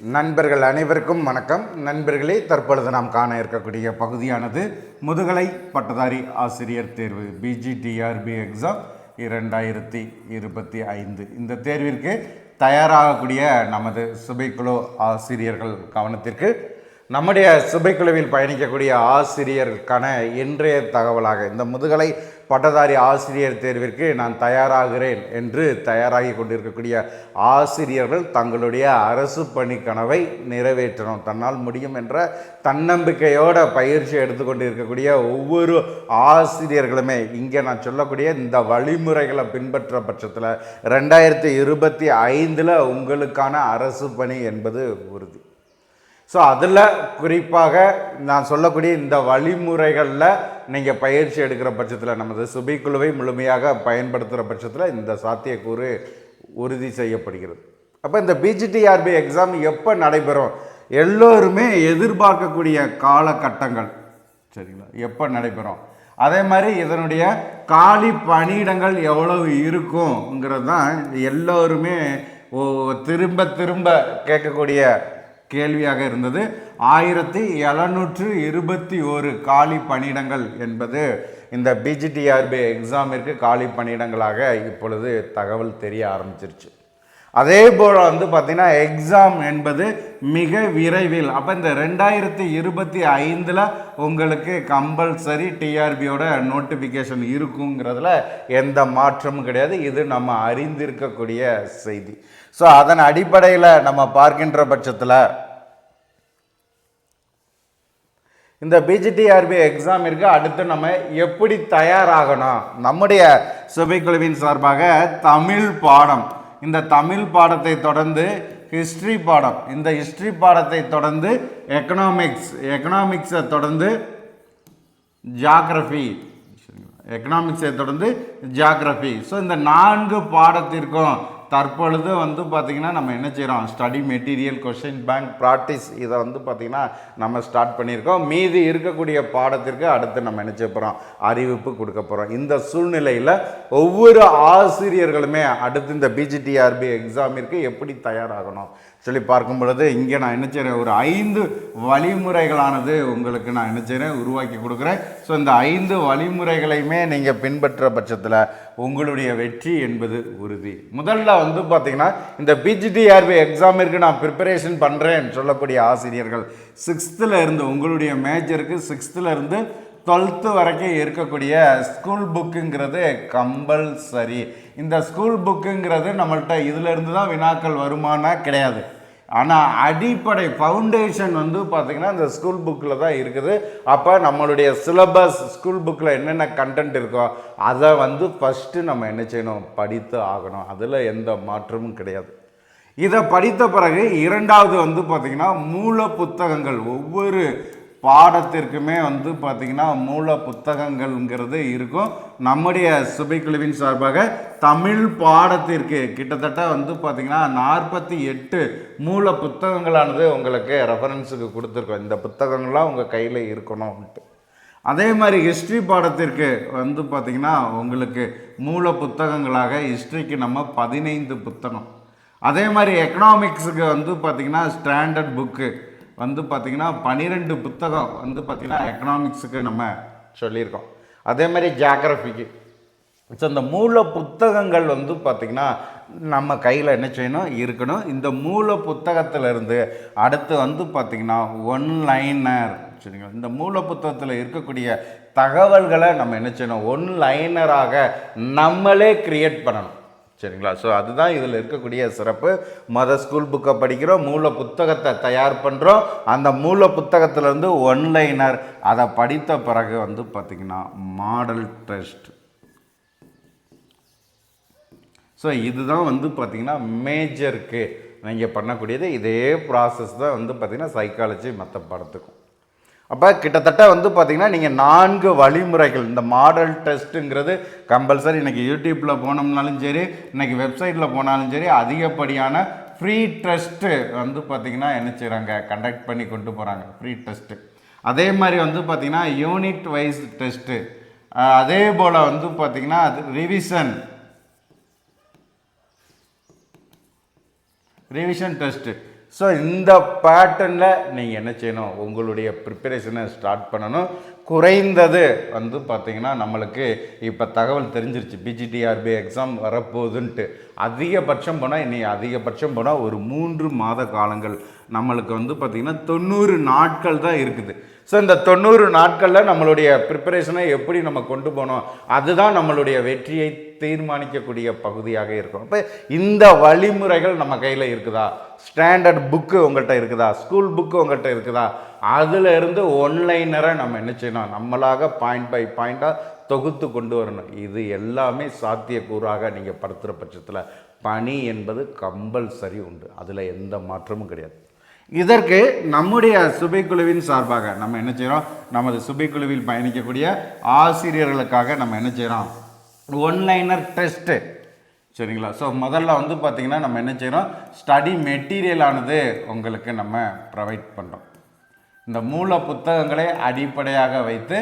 நண்பர்கள் அனைவருக்கும் வணக்கம். நண்பர்களே தற்பொழுது நாம் காண இருக்கக்கூடிய பகுதியானது முதுகலை பட்டதாரி ஆசிரியர் தேர்வு பிஜிடிஆர்பி எக்ஸாம் இரண்டாயிரத்தி இருபத்தி ஐந்து. இந்த தேர்விற்கு தயாராகக்கூடிய நமது சுபைக்குழு ஆசிரியர்கள் கவனத்திற்கு நம்முடைய சுபைக்குழுவில் பயணிக்கக்கூடிய ஆசிரியர்களுக்கான இன்றைய தகவலாக இந்த முதுகலை பட்டதாரி ஆசிரியர் தேர்விற்கு நான் தயாராகிறேன் என்று தயாராகி கொண்டிருக்கக்கூடிய ஆசிரியர்கள் தங்களுடைய அரசு பணி கனவை நிறைவேற்றணும். தன்னால் முடியும் என்ற தன்னம்பிக்கையோட பயிற்சி எடுத்துக்கொண்டு இருக்கக்கூடிய ஒவ்வொரு ஆசிரியர்களுமே இங்கே நான் சொல்லக்கூடிய இந்த வழிமுறைகளை பின்பற்ற பட்சத்தில் ரெண்டாயிரத்தி இருபத்தி ஐந்தில் உங்களுக்கான அரசு பணி என்பது உறுதி. ஸோ அதில் குறிப்பாக நான் சொல்லக்கூடிய இந்த வழிமுறைகளில் நீங்கள் பயிற்சி எடுக்கிற பட்சத்தில் நமது சுபைக்குழுவை முழுமையாக பயன்படுத்துகிற பட்சத்தில் இந்த சாத்தியக்கூறு உறுதி செய்யப்படுகிறது. அப்போ இந்த பிஜிடிஆர்பி எக்ஸாம் எப்போ நடைபெறும்? எல்லோருமே எதிர்பார்க்கக்கூடிய காலகட்டங்கள். சரிங்களா? எப்போ நடைபெறும்? அதே மாதிரி இதனுடைய காலி பணியிடங்கள் எவ்வளவு இருக்குங்கிறது தான் எல்லோருமே திரும்ப திரும்ப கேட்கக்கூடிய கேள்வியாக இருந்தது. ஆயிரத்தி எழுநூற்று இருபத்தி ஒரு காலி பணியிடங்கள் என்பது இந்த பிஜிடிஆர்பி எக்ஸாமிற்கு காலி பணியிடங்களாக இப்பொழுது தகவல் தெரிய ஆரம்பிச்சிருச்சு. அதே போல் வந்து பார்த்திங்கன்னா எக்ஸாம் என்பது மிக விரைவில். அப்போ இந்த ரெண்டாயிரத்தி இருபத்தி ஐந்தில் உங்களுக்கு கம்பல்சரி டிஆர்பியோட நோட்டிஃபிகேஷன் இருக்குங்கிறதுல எந்த மாற்றமும் கிடையாது. இது நம்ம அறிந்திருக்கக்கூடிய செய்தி. ஸோ அதன் அடிப்படையில் நம்ம பார்க்கின்ற பட்சத்தில் இந்த பிஜிடிஆர்பி எக்ஸாம் இருக்கு. அடுத்து நம்ம எப்படி தயாராகணும்? நம்முடைய சுபைக்குழுவின் சார்பாக தமிழ் பாடம். இந்த தமிழ் பாடத்தை தொடர்ந்து ஹிஸ்ட்ரி பாடம். இந்த ஹிஸ்ட்ரி பாடத்தை தொடர்ந்து எக்கனாமிக்ஸ் எக்கனாமிக்ஸை தொடர்ந்து ஜாகிரஃபி எக்கனாமிக்ஸை தொடர்ந்து ஜியாகிரஃபி ஸோ இந்த நான்கு பாடத்திற்கும் தற்பொழுது வந்து பார்த்திங்கன்னா நம்ம என்ன செய்கிறோம் study material question bank practice இதை வந்து பார்த்திங்கன்னா நம்ம ஸ்டார்ட் பண்ணியிருக்கோம். மீதி இருக்கக்கூடிய பாடத்திற்கு அடுத்து நம்ம என்ன செய்ய போகிறோம் அறிவிப்பு கொடுக்க போகிறோம் இந்த சூழ்நிலையில் ஒவ்வொரு ஆசிரியர்களுமே அடுத்து இந்த பிஜிடிஆர்பி எக்ஸாமிற்கு எப்படி தயாராகணும்? சொல்லி பார்க்கும் பொழுது இங்கே நான் என்ன செய்கிறேன் ஒரு ஐந்து வழிமுறைகளானது உங்களுக்கு நான் என்ன செய்கிறேன் உருவாக்கி கொடுக்குறேன். ஸோ இந்த ஐந்து வழிமுறைகளையுமே நீங்கள் பின்பற்ற பட்சத்தில் உங்களுடைய வெற்றி என்பது உறுதி. முதல்ல வந்து பார்த்திங்கன்னா இந்த பிஜிடிஆர்பி எக்ஸாமிற்கு நான் ப்ரிப்பரேஷன் பண்ணுறேன் சொல்லக்கூடிய ஆசிரியர்கள் சிக்ஸ்த்தில் இருந்து உங்களுடைய மேஜருக்கு சிக்ஸ்த்தில் இருந்து டுவெல்த்து வரைக்கும் இருக்கக்கூடிய ஸ்கூல் புக்குங்கிறது கம்பல்சரி இந்த ஸ்கூல் புக்குங்கிறது நம்மள்கிட்ட இதிலிருந்து தான் வினாக்கள் வருமானா கிடையாது. ஆனால் அடிப்படை ஃபவுண்டேஷன் வந்து பார்த்திங்கன்னா இந்த ஸ்கூல் புக்கில் தான் இருக்குது. அப்போ நம்மளுடைய சிலபஸ் ஸ்கூல் புக்கில் என்னென்ன கண்டென்ட் இருக்கோ அதை வந்து ஃபஸ்ட்டு நம்ம என்ன செய்யணும்? படித்து ஆகணும். அதில் எந்த மாற்றமும் கிடையாது. இதை படித்த பிறகு இரண்டாவது வந்து பார்த்திங்கன்னா மூல புத்தகங்கள் ஒவ்வொரு பாடத்திற்குமே வந்து பார்த்திங்கன்னா மூல புத்தகங்கள்ங்கிறது இருக்கும். நம்முடைய சுபைக்குழுவின் சார்பாக தமிழ் பாடத்திற்கு கிட்டத்தட்ட வந்து பார்த்திங்கன்னா நாற்பத்தி எட்டு மூல புத்தகங்களானது உங்களுக்கு ரெஃபரன்ஸுக்கு கொடுத்துருக்கோம். இந்த புத்தகங்கள்லாம் உங்கள் கையில் இருக்கணும்ன்ட்டு அதே மாதிரி ஹிஸ்ட்ரி பாடத்திற்கு வந்து பார்த்திங்கன்னா உங்களுக்கு மூல புத்தகங்களாக ஹிஸ்ட்ரிக்கு நம்ம பதினைந்து புத்தகம். அதே மாதிரி எக்கனாமிக்ஸுக்கு வந்து பார்த்திங்கன்னா ஸ்டாண்டர்ட் புக்கு வந்து பார்த்திங்கன்னா பன்னிரெண்டு புத்தகம் வந்து பார்த்திங்கன்னா எக்கனாமிக்ஸுக்கு நம்ம சொல்லியிருக்கோம். அதே மாதிரி ஜியாகிரஃபிக்கு ஸோ இந்த மூல புத்தகங்கள் வந்து பார்த்திங்கன்னா நம்ம கையில் என்ன செய்யணும்? இருக்கணும். இந்த மூல புத்தகத்திலிருந்து அடுத்து வந்து பார்த்திங்கன்னா ஒன் லைனர் சரிங்களா? இந்த மூல புத்தகத்தில் இருக்கக்கூடிய தகவல்களை நம்ம என்ன செய்யணும்? ஒன் லைனராக நம்மளே க்ரியேட் பண்ணணும். சரிங்களா? ஸோ அதுதான் இதில் இருக்கக்கூடிய சிறப்பு. மத ஸ்கூல் புக்கை படிக்கிறோம் மூல புத்தகத்தை தயார் பண்ணுறோம் அந்த மூல புத்தகத்திலேருந்து ஒன்லைனர் அதை படித்த பிறகு வந்து பார்த்திங்கன்னா மாடல் டெஸ்ட் ஸோ இதுதான் வந்து பார்த்திங்கன்னா மேஜருக்கு நீங்கள் பண்ணக்கூடியது. இதே ப்ராசஸ் தான் வந்து பார்த்திங்கன்னா சைக்காலஜி மற்ற படத்துக்கும். அப்போ கிட்டத்தட்ட வந்து பார்த்திங்கன்னா நீங்கள் நான்கு வழிமுறைகள். இந்த மாடல் டெஸ்ட்டுங்கிறது கம்பல்சரி இன்றைக்கி யூடியூப்பில் போனோம்னாலும் சரி இன்றைக்கி வெப்சைட்டில் போனாலும் சரி அதிகப்படியான ஃப்ரீ டெஸ்ட்டு வந்து பார்த்திங்கன்னா என்ன செய்கிறாங்க கண்டக்ட் பண்ணி கொண்டு போகிறாங்க ஃப்ரீ டெஸ்ட்டு அதே மாதிரி வந்து பார்த்திங்கன்னா யூனிட் வைஸ் டெஸ்ட்டு அதே போல் வந்து பார்த்திங்கன்னா அது ரிவிஷன் ரிவிஷன் டெஸ்ட்டு ஸோ இந்த பேட்டர்னில் நீங்கள் என்ன செய்யணும்? உங்களுடைய ப்ரிப்பரேஷனை ஸ்டார்ட் பண்ணணும். குறைந்தது வந்து பார்த்திங்கன்னா நம்மளுக்கு இப்போ தகவல் தெரிஞ்சிருச்சு. பிஜிடிஆர்பி எக்ஸாம் வரப்போகுதுன்ட்டு. அதிகபட்சம் போனால் இனி அதிகபட்சம் போனால் ஒரு மூன்று மாத காலங்கள். நம்மளுக்கு வந்து பார்த்திங்கன்னா தொண்ணூறு நாட்கள் தான் இருக்குது. ஸோ இந்த தொண்ணூறு நாட்களில் நம்மளுடைய ப்ரிப்பரேஷனை எப்படி நம்ம கொண்டு போனோம்? அதுதான் நம்மளுடைய வெற்றியை தீர்மானிக்கக்கூடிய பகுதியாக இருக்கும். அப்போ இந்த வழிமுறைகள் நம்ம கையில் இருக்குதா? ஸ்டாண்டர்ட் புக்கு உங்கள்கிட்ட இருக்குதா? ஸ்கூல் புக்கு உங்கள்கிட்ட இருக்குதா? அதில் இருந்து ஒன்லைனரை நம்ம என்ன செய்யணும்? நம்மளாக பாயிண்ட் பை பாயிண்ட்டாக தொகுத்து கொண்டு வரணும். இது எல்லாமே சாத்தியக்கூறாக நீங்கள் படுத்துகிற பட்சத்தில் பணி என்பது கம்பல்சரி உண்டு. அதில் எந்த மாற்றமும் கிடையாது. இதற்கு நம்முடைய சுபைக்குழுவின் சார்பாக நம்ம என்ன செய்கிறோம் நமது சுபைக்குழுவில் பயணிக்கக்கூடிய ஆசிரியர்களுக்காக நம்ம என்ன செய்கிறோம் ஒன்லைனர் டெஸ்ட்டு சரிங்களா? ஸோ முதல்ல வந்து பார்த்திங்கன்னா நம்ம என்ன செய்கிறோம் ஸ்டடி மெட்டீரியலானது உங்களுக்கு நம்ம ப்ரொவைட் பண்ணுறோம் இந்த மூல புத்தகங்களை அடிப்படையாக வைத்து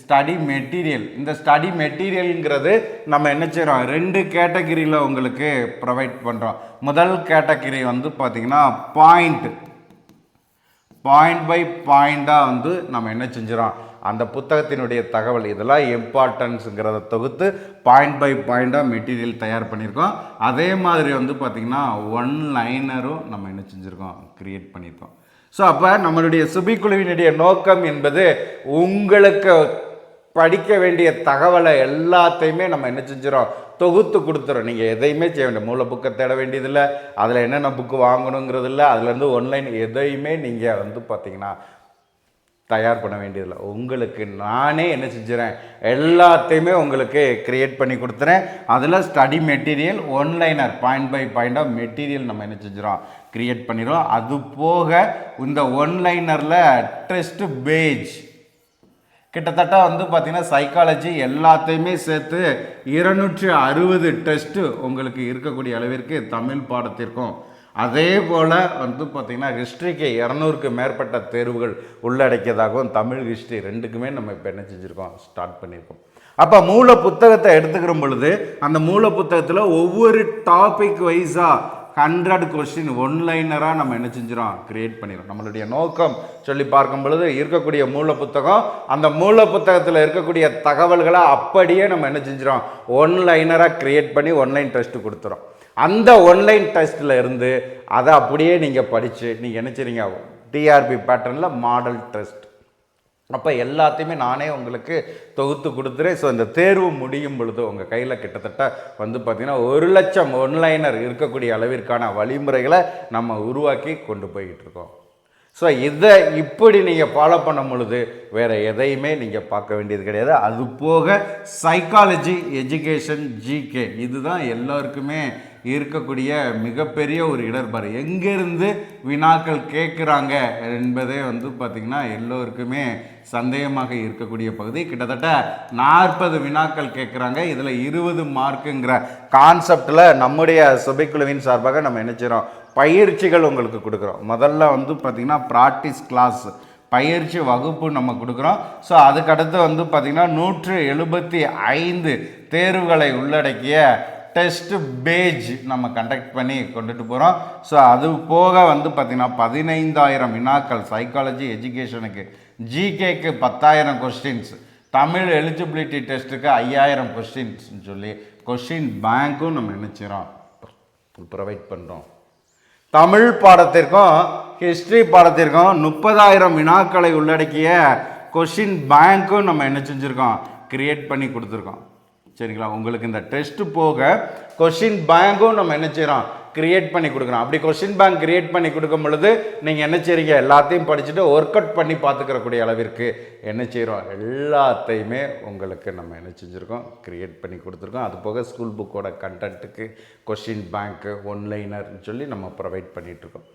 ஸ்டடி மெட்டீரியல் இந்த ஸ்டடி மெட்டீரியலுங்கிறது நம்ம என்ன செய்கிறோம் ரெண்டு கேட்டகிரியில் உங்களுக்கு ப்ரொவைட் பண்ணுறோம் முதல் கேட்டகிரி வந்து பார்த்திங்கன்னா பாயிண்ட் பாயிண்ட் பை பாயிண்ட்டாக வந்து நம்ம என்ன செஞ்சிடறோம்? அந்த புத்தகத்தினுடைய தகவல் இதெல்லாம் இம்பார்ட்டன்ஸுங்கிறத தொகுத்து பாயிண்ட் பை பாயிண்டாக மெட்டீரியல் தயார் பண்ணியிருக்கோம். அதே மாதிரி வந்து பார்த்திங்கன்னா ஒன் லைனரும் நம்ம என்ன செஞ்சுருக்கோம்? க்ரியேட் பண்ணியிருக்கோம். ஸோ அப்போ நம்மளுடைய சுபிக்குழுவினுடைய நோக்கம் என்பது உங்களுக்கு படிக்க வேண்டிய தகவலை எல்லாத்தையுமே நம்ம என்ன செஞ்சிடறோம் தொகுத்து கொடுத்துறோம். நீங்கள் எதையுமே செய்ய வேண்டிய மூல புக்கை தேட வேண்டியதில்லை. அதில் என்னென்ன புக்கு வாங்கணுங்கிறது இல்லை அதுலேருந்து ஒன்லைன் எதையுமே நீங்கள் வந்து பார்த்தீங்கன்னா தயார் பண்ண வேண்டியதில்லை. உங்களுக்கு நானே என்ன செஞ்சுறேன்? எல்லாத்தையுமே உங்களுக்கு க்ரியேட் பண்ணி கொடுத்துறேன். அதில் study material one liner point by பாயிண்டாக material நம்ம என்ன செஞ்சிடறோம்? க்ரியேட் பண்ணிடுறோம். அது போக இந்த ஒன்லைனரில் டெஸ்ட் பேஜ் கிட்டத்தட்ட வந்து பார்த்திங்கன்னா சைக்காலஜி எல்லாத்தையுமே சேர்த்து இருநூற்றி அறுபது டெஸ்ட்டு உங்களுக்கு இருக்கக்கூடிய அளவிற்கு தமிழ் பாடத்திற்கும் அதே போல் வந்து பார்த்திங்கன்னா ஹிஸ்ட்ரிக்கு இரநூறுக்கு மேற்பட்ட தேர்வுகள் உள்ளடக்கியதாகவும் தமிழ் ஹிஸ்ட்ரி ரெண்டுக்குமே நம்ம இப்போ என்ன செஞ்சுருக்கோம் ஸ்டார்ட் பண்ணியிருக்கோம் அப்போ மூல புத்தகத்தை எடுத்துக்கிற பொழுது அந்த மூல புத்தகத்தில் ஒவ்வொரு டாபிக் வைஸாக ஹண்ட்ரட் கொஸ்டின் ஒன்லைனராக நம்ம என்ன செஞ்சிடும் கிரியேட் பண்ணிடும் நம்மளுடைய நோக்கம் சொல்லி பார்க்கும் பொழுது இருக்கக்கூடிய மூல புத்தகம் அந்த மூல புத்தகத்தில் இருக்கக்கூடிய தகவல்களை அப்படியே நம்ம என்ன செஞ்சிடும் ஒன்லைனராக கிரியேட் பண்ணி ஒன்லைன் டெஸ்ட் கொடுத்துறோம். அந்த ஒன்லைன் டெஸ்ட்டில் இருந்து அதை அப்படியே நீங்கள் படித்து நீங்கள் என்ன டிஆர்பி பேட்டர்னில் மாடல் டெஸ்ட் அப்போ எல்லாத்தையுமே நானே உங்களுக்கு தொகுத்து கொடுத்துறேன். ஸோ இந்த தேர்வு முடியும் பொழுது உங்கள் கையில் கிட்டத்தட்ட வந்து பார்த்திங்கன்னா ஒரு லட்சம் ஒன்லைனர் இருக்கக்கூடிய அளவிற்கான வழிமுறைகளை நம்ம உருவாக்கி கொண்டு போய்கிட்டு இருக்கோம். ஸோ இதை இப்படி நீங்கள் ஃபாலோ பண்ணும் பொழுது வேறு எதையுமே நீங்கள் பார்க்க வேண்டியது கிடையாது. அது போக சைக்காலஜி எஜுகேஷன் ஜிகே இதுதான் எல்லாருக்குமே இருக்கக்கூடிய மிகப்பெரிய ஒரு இடர்பாடு. எங்கேருந்து வினாக்கள் கேட்குறாங்க என்பதே வந்து பார்த்திங்கன்னா எல்லோருக்குமே சந்தேகமாக இருக்கக்கூடிய பகுதி. கிட்டத்தட்ட நாற்பது வினாக்கள் கேட்குறாங்க இதில் இருபது மார்க்குங்கிற கான்செப்டில் நம்முடைய சுபைக்குழுவின் சார்பாக நம்ம என்ன பயிற்சிகள் உங்களுக்கு கொடுக்குறோம். முதல்ல வந்து பார்த்திங்கன்னா ப்ராக்டிஸ் கிளாஸ் பயிற்சி வகுப்பு நம்ம கொடுக்குறோம். ஸோ அதுக்கடுத்து வந்து பார்த்திங்கன்னா நூற்று எழுபத்தி ஐந்து தேர்வுகளை உள்ளடக்கிய டெஸ்ட் பேஜ் நம்ம கண்டக்ட் பண்ணி கொண்டுட்டு போகிறோம் ஸோ அது போக வந்து பார்த்திங்கன்னா பதினைந்தாயிரம் வினாக்கள் சைக்காலஜி எஜுகேஷனுக்கு ஜிகேக்கு பத்தாயிரம் கொஸ்டின்ஸ் தமிழ் எலிஜிபிலிட்டி டெஸ்ட்டுக்கு ஐயாயிரம் கொஸ்டின்ஸ்னு சொல்லி கொஸ்டின் பேங்க்கும் நம்ம நினச்சிடோம் ப்ரொவைட் பண்ணுறோம் தமிழ் பாடத்திற்கும் ஹிஸ்ட்ரி பாடத்திற்கும் முப்பதாயிரம் வினாக்களை உள்ளடக்கிய கொஷின் பேங்க்கும் நம்ம என்ன செஞ்சுருக்கோம்? கிரியேட் பண்ணி கொடுத்துருக்கோம். சரிங்களா? உங்களுக்கு இந்த டெஸ்ட்டு போக கொஷின் பேங்க்கும் நம்ம என்ன செய்கிறோம் கிரியேட் பண்ணி கொடுக்குறோம் அப்படி கொஷின் பேங்க் கிரியேட் பண்ணி கொடுக்கும் பொழுது நீங்கள் என்ன செய்றீங்க? எல்லாத்தையும் படிச்சுட்டு ஒர்க் அவுட் பண்ணி பார்த்துக்கிறக்கூடிய அளவிற்கு என்ன செய்கிறோம் எல்லாத்தையுமே உங்களுக்கு நம்ம என்ன செஞ்சுருக்கோம்? கிரியேட் பண்ணி கொடுத்துருக்கோம். அது போக ஸ்கூல் புக்கோட கண்டென்ட்டுக்கு கொஷின் பேங்க்கு ஒன்லைனர்னு சொல்லி நம்ம ப்ரொவைட் பண்ணிகிட்ருக்கோம்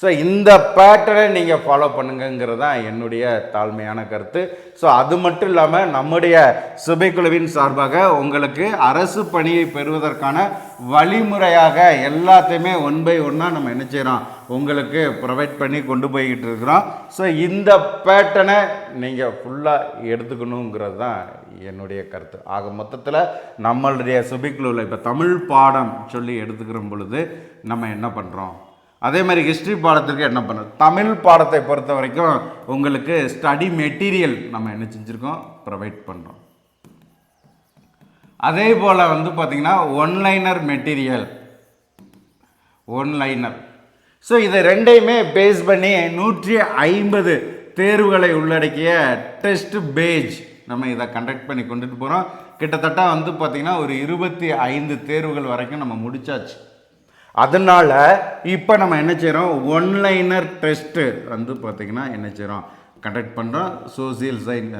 ஸோ இந்த பேட்டர்னை நீங்கள் ஃபாலோ பண்ணுங்கிறது தான் என்னுடைய தாழ்மையான கருத்து. ஸோ அது மட்டும் இல்லாமல் நம்முடைய சுபைக்குழுவின் சார்பாக உங்களுக்கு அரசு பணியை பெறுவதற்கான வழிமுறையாக எல்லாத்தையுமே ஒன் பை ஒன்னாக நம்ம என்ன செய்கிறோம் உங்களுக்கு ப்ரொவைட் பண்ணி கொண்டு போய்கிட்டு இருக்கிறோம். ஸோ இந்த பேட்டர்னை நீங்கள் ஃபுல்லாக எடுத்துக்கணுங்கிறது தான் என்னுடைய கருத்து. ஆக மொத்தத்தில் நம்மளுடைய சுபிக்குழுவில் இப்போ தமிழ் பாடம் சொல்லி எடுத்துக்கிற பொழுது நம்ம என்ன பண்ணுறோம் அதே மாதிரி ஹிஸ்ட்ரி பாடத்திற்கு என்ன பண்ணுது தமிழ் பாடத்தை பொறுத்த வரைக்கும் உங்களுக்கு ஸ்டடி மெட்டீரியல் நம்ம என்ன செஞ்சுருக்கோம்? ப்ரொவைட் பண்ணுறோம் அதே போல் வந்து பார்த்திங்கன்னா ஒன்லைனர் மெட்டீரியல் ஒன்லைனர் ஸோ இதை ரெண்டையுமே பேஸ் பண்ணி நூற்றி ஐம்பது தேர்வுகளை உள்ளடக்கிய டெஸ்ட் பேஜ் நம்ம இதை கண்டக்ட் பண்ணி கொண்டுட்டு போகிறோம் கிட்டத்தட்ட வந்து பார்த்திங்கன்னா ஒரு இருபத்தி ஐந்து தேர்வுகள் வரைக்கும் நம்ம முடிச்சாச்சு. அதனால் இப்போ நம்ம என்ன செய்கிறோம் ஒன்லைனர் டெஸ்ட்டு வந்து பார்த்திங்கன்னா என்ன செய்கிறோம் கண்டக்ட் பண்ணுறோம் சோசியல் சைன்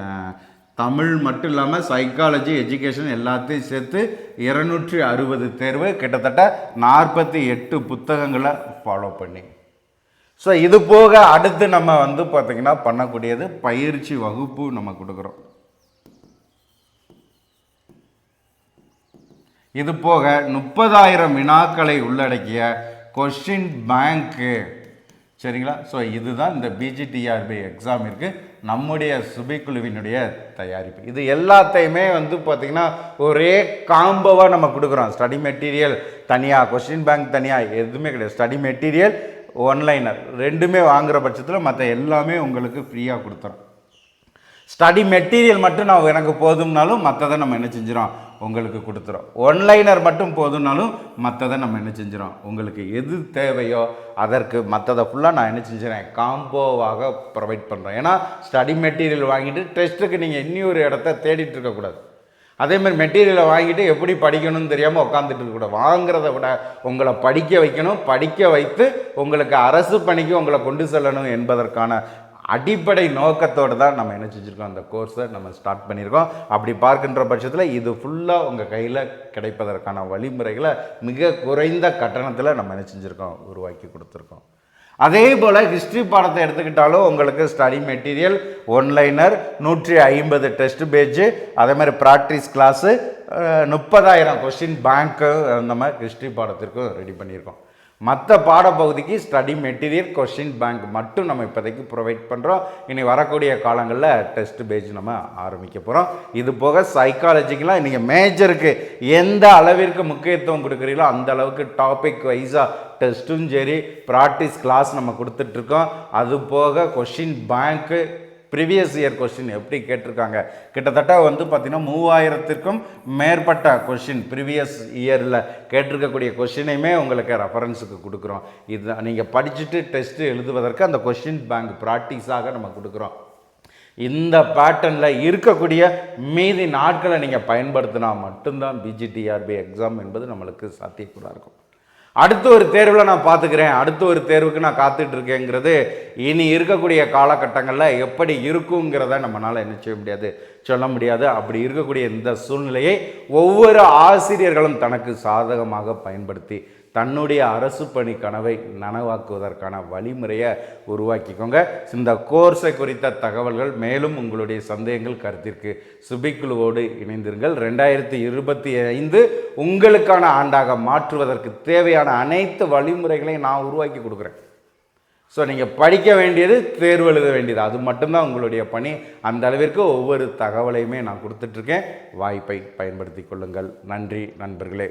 தமிழ் மட்டும் இல்லாமல் சைக்காலஜி எஜுகேஷன் எல்லாத்தையும் சேர்த்து இருநூற்றி அறுபது தேர்வு கிட்டத்தட்ட நாற்பத்தி எட்டு புத்தகங்களை ஃபாலோ பண்ணி. ஸோ இது போக அடுத்து நம்ம வந்து பார்த்திங்கன்னா பண்ணக்கூடியது பயிற்சி வகுப்பு நம்ம கொடுக்குறோம். இது போக முப்பதாயிரம் வினாக்களை உள்ளடக்கிய கொஷின் பேங்க்கு சரிங்களா? ஸோ இதுதான் இந்த பிஜிடிஆர்பி எக்ஸாமிற்கு நம்முடைய சுபிக்குழுவினுடைய தயாரிப்பு. இது எல்லாத்தையுமே வந்து பார்த்திங்கன்னா ஒரே காம்போவாக நம்ம கொடுக்குறோம். ஸ்டடி மெட்டீரியல் தனியாக கொஸ்டின் பேங்க் தனியாக எதுவுமே கிடையாது. ஸ்டடி மெட்டீரியல் ஒன்லைனர் ரெண்டுமே வாங்குகிற பட்சத்தில் மற்ற எல்லாமே உங்களுக்கு ஃப்ரீயாக கொடுத்துறோம். ஸ்டடி மெட்டீரியல் மட்டும் நான் எனக்கு போதும்னாலும் மற்றதை நம்ம என்ன செஞ்சிடும் உங்களுக்கு கொடுத்துரும் ஒன்லைனர் மட்டும் போதும்னாலும் மற்றதை நம்ம என்ன செஞ்சிடும் உங்களுக்கு எது தேவையோ அதற்கு மற்றதை ஃபுல்லாக நான் என்ன செஞ்சுறேன்? காம்போவாக ப்ரொவைட் பண்ணுறேன் ஏன்னா ஸ்டடி மெட்டீரியல் வாங்கிட்டு டெஸ்ட்டுக்கு நீங்கள் இன்னி ஒரு இடத்த தேடிட்டு இருக்கக்கூடாது அதேமாதிரி மெட்டீரியலை வாங்கிட்டு எப்படி படிக்கணும்னு தெரியாமல் உட்காந்துட்டு இருக்கக்கூடாது வாங்குறத விட உங்களை படிக்க வைக்கணும். படிக்க வைத்து உங்களுக்கு அரசு பணிக்கு உங்களை கொண்டு செல்லணும் என்பதற்கான அடிப்படை நோக்கத்தோடு தான் நம்ம என்ன செஞ்சுருக்கோம்? அந்த கோர்ஸை நம்ம ஸ்டார்ட் பண்ணியிருக்கோம். அப்படி பார்க்கின்ற பட்சத்தில் இது ஃபுல்லாக உங்கள் கையில் கிடைப்பதற்கான வழிமுறைகளை மிக குறைந்த கட்டணத்தில் நம்ம என்ன செஞ்சுருக்கோம்? உருவாக்கி கொடுத்துருக்கோம். அதே போல் ஹிஸ்ட்ரி பாடத்தை எடுத்துக்கிட்டாலும் உங்களுக்கு ஸ்டடி மெட்டீரியல் ஒன்லைனர் நூற்றி ஐம்பது டெஸ்ட் பேஜு அதே மாதிரி ப்ராக்டிஸ் கிளாஸு முப்பதாயிரம் கொஸ்டின் பேங்க்கு அந்த மாதிரி ஹிஸ்ட்ரி பாடத்திற்கும் ரெடி பண்ணியிருக்கோம். மற்ற பாடப்பகுதிக்கு ஸ்டடி மெட்டீரியல் கொஷின் பேங்க் மட்டும் நம்ம இப்போதைக்கு ப்ரொவைட் பண்ணுறோம் இனி வரக்கூடிய காலங்களில் டெஸ்ட் பேஜ் நம்ம ஆரம்பிக்க போகிறோம் இது போக சைக்காலஜிக்கெலாம் நீங்கள் மேஜருக்கு எந்த அளவிற்கு முக்கியத்துவம் கொடுக்குறீங்களோ அந்த அளவுக்கு டாபிக் வைஸாக டெஸ்ட்டும் சரி ப்ராக்டிஸ் கிளாஸ் நம்ம கொடுத்துட்ருக்கோம் அது போக question bank previous year question எப்படி கேட்டிருக்காங்க? கிட்டத்தட்ட வந்து பார்த்திங்கன்னா மூவாயிரத்திற்கும் மேற்பட்ட கொஷின் ப்ரீவியஸ் இயரில் கேட்டிருக்கக்கூடிய கொஷினையுமே உங்களுக்கு ரெஃபரன்ஸுக்கு கொடுக்குறோம். இது நீங்கள் படிச்சுட்டு டெஸ்ட்டு எழுதுவதற்கு அந்த கொஷின் பேங்க் ப்ராக்டிஸாக நம்ம கொடுக்குறோம். இந்த பேட்டர்னில் இருக்கக்கூடிய மீதி நாட்களை நீங்கள் பயன்படுத்தினா மட்டும்தான் பிஜிடிஆர்பி எக்ஸாம் என்பது நம்மளுக்கு சாத்தியக்கூடாக இருக்கும். அடுத்த ஒரு தேர்வில் நான் பார்த்துக்கிறேன் அடுத்த ஒரு தேர்வுக்கு நான் காத்துட்டு இருக்கேங்கிறது இனி இருக்கக்கூடிய காலகட்டங்களில் எப்படி இருக்குங்கிறத நம்மளால் என்ன செய்ய முடியாது சொல்ல முடியாது. அப்படி இருக்கக்கூடிய இந்த சூழ்நிலையை ஒவ்வொரு ஆசிரியர்களும் தனக்கு சாதகமாக பயன்படுத்தி தன்னுடைய அரசு பணி கனவை நனவாக்குவதற்கான வழிமுறையை உருவாக்கிக்கோங்க. இந்த கோர்ஸை குறித்த தகவல்கள் மேலும் உங்களுடைய சந்தேகங்கள் கருத்திற்கு சுபிக்குழுவோடு இணைந்திருங்கள். ரெண்டாயிரத்தி இருபத்தி ஐந்து உங்களுக்கான ஆண்டாக மாற்றுவதற்கு தேவையான அனைத்து வழிமுறைகளையும் நான் உருவாக்கி கொடுக்குறேன். ஸோ நீங்கள் படிக்க வேண்டியது தேர்வு எழுத வேண்டியது. அது மட்டும்தான் உங்களுடைய பணி. அந்த அளவிற்கு ஒவ்வொரு தகவலையுமே நான் கொடுத்துட்ருக்கேன் வாய்ப்பை பயன்படுத்தி கொள்ளுங்கள். நன்றி நண்பர்களே.